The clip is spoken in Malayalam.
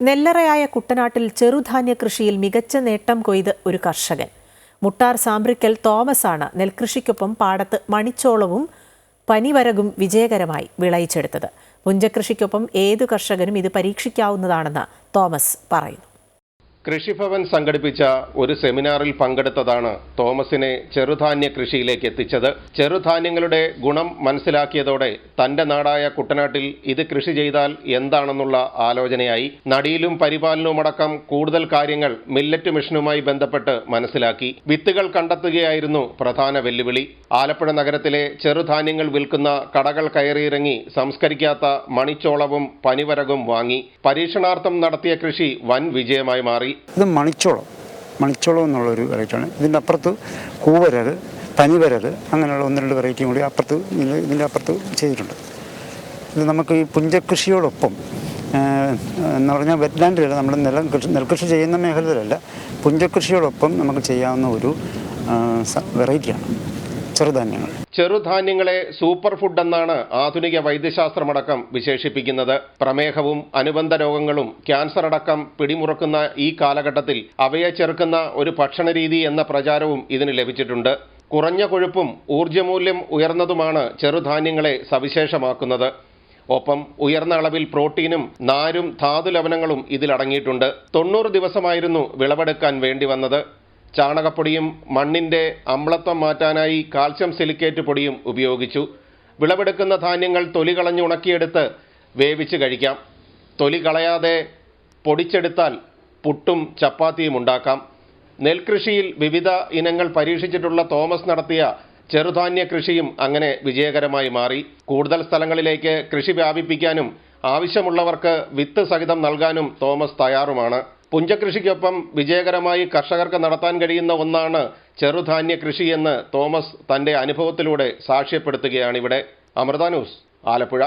നെല്ലറയായ കുട്ടനാട്ടിൽ ചെറുധാന്യ കൃഷിയിൽ മികച്ച നേട്ടം കൊയ്ത് ഒരു കർഷകൻ. മുട്ടാർ സാമ്പ്രിക്കൽ തോമസാണ് നെൽകൃഷിക്കൊപ്പം പാടത്ത് മണിച്ചോളവും പനിവരകും വിജയകരമായി വിളയിച്ചെടുത്തത്. പുഞ്ചകൃഷിക്കൊപ്പം ഏതു കർഷകനും ഇത് പരീക്ഷിക്കാവുന്നതാണെന്ന് തോമസ് പറയുന്നു. കൃഷിഭവൻ സംഘടിപ്പിച്ച ഒരു സെമിനാറിൽ പങ്കെടുത്തതാണ് തോമസിനെ ചെറുധാന്യ കൃഷിയിലേക്ക് എത്തിച്ചത്. ചെറുധാന്യങ്ങളുടെ ഗുണം മനസ്സിലാക്കിയതോടെ തന്റെ നാടായ കുട്ടനാട്ടിൽ ഇത് കൃഷി ചെയ്താൽ എന്താണെന്നുള്ള ആലോചനയായി. നടിയിലും പരിപാലനവുമടക്കം കൂടുതൽ കാര്യങ്ങൾ മില്ലറ്റ് മിഷനുമായി ബന്ധപ്പെട്ട് മനസ്സിലാക്കി. വിത്തുകൾ കണ്ടെത്തുകയായിരുന്നു പ്രധാന വെല്ലുവിളി. ആലപ്പുഴ നഗരത്തിലെ ചെറുധാന്യങ്ങൾ വിൽക്കുന്ന കടകൾ കയറിയിറങ്ങി സംസ്കരിക്കാത്ത മണിച്ചോളവും പനിവരകും വാങ്ങി. പരീക്ഷണാർത്ഥം നടത്തിയ കൃഷി വൻ വിജയമായി മാറി. ഇത് മണിച്ചോളം. മണിച്ചോളം എന്നുള്ളൊരു വെറൈറ്റിയാണ്. ഇതിന്റെ അപ്പുറത്ത് കൂവരത് തനിവരത് അങ്ങനെയുള്ള ഒന്ന് രണ്ട് വെറൈറ്റിയും കൂടി അപ്പുറത്ത് ഇതിന്റെ അപ്പുറത്ത് ചെയ്തിട്ടുണ്ട്. ഇത് നമുക്ക് ഈ പുഞ്ചകൃഷിയോടൊപ്പം എന്ന് പറഞ്ഞാൽ വെറ്റ്ലാൻഡിലല്ല നമ്മൾ നിലം കൃഷി നെൽകൃഷി ചെയ്യുന്ന മേഖലയിലല്ല പുഞ്ചകൃഷിയോടൊപ്പം നമുക്ക് ചെയ്യാവുന്ന ഒരു വെറൈറ്റിയാണ്. ചെറുധാന്യങ്ങൾ. ചെറുധാന്യങ്ങളെ സൂപ്പർ ഫുഡ് എന്നാണ് ആധുനിക വൈദ്യശാസ്ത്രമടക്കം വിശേഷിപ്പിക്കുന്നത്. പ്രമേഹവും അനുബന്ധ രോഗങ്ങളും ക്യാൻസർ അടക്കം പിടിമുറക്കുന്ന ഈ കാലഘട്ടത്തിൽ അവയെ ചെറുക്കുന്ന ഒരു ഭക്ഷണരീതി എന്ന പ്രചാരവും ഇതിന് ലഭിച്ചിട്ടുണ്ട്. കുറഞ്ഞ കൊഴുപ്പും ഊർജമൂല്യം ഉയർന്നതുമാണ് ചെറുധാന്യങ്ങളെ സവിശേഷമാക്കുന്നത്. ഒപ്പം ഉയർന്ന അളവിൽ പ്രോട്ടീനും നാരും ധാതുലവണങ്ങളും ഇതിലടങ്ങിയിട്ടുണ്ട്. തൊണ്ണൂറ് ദിവസമായിരുന്നു വിളവെടുക്കാൻ വേണ്ടി വന്നത്. ചാണകപ്പൊടിയും മണ്ണിന്റെ അമ്ലത്വം മാറ്റാനായി കാൽസ്യം സിലിക്കേറ്റ് പൊടിയും ഉപയോഗിച്ചു. വിളവെടുക്കുന്ന ധാന്യങ്ങൾ തൊലി കളഞ്ഞ് ഉണക്കിയെടുത്ത് വേവിച്ച് കഴിക്കാം. തൊലി കളയാതെ പൊടിച്ചെടുത്താൽ പുട്ടും ചപ്പാത്തിയും ഉണ്ടാക്കാം. നെൽകൃഷിയിൽ വിവിധ ഇനങ്ങൾ പരീക്ഷിച്ചിട്ടുള്ള തോമസ് നടത്തിയ ചെറുധാന്യ കൃഷിയും അങ്ങനെ വിജയകരമായി മാറി. കൂടുതൽ സ്ഥലങ്ങളിലേക്ക് കൃഷി വ്യാപിപ്പിക്കാനും ആവശ്യമുള്ളവർക്ക് വിത്ത് സഹിതം നൽകാനും തോമസ് തയ്യാറുമാണ്. പുഞ്ചകൃഷിക്കൊപ്പം വിജയകരമായി കർഷകർക്ക് നടത്താൻ കഴിയുന്ന ഒന്നാണ് ചെറുധാന്യ കൃഷിയെന്ന് തോമസ് തന്റെ അനുഭവത്തിലൂടെ സാക്ഷ്യപ്പെടുത്തുകയാണിവിടെ അമൃത ന്യൂസ് ആലപ്പുഴ.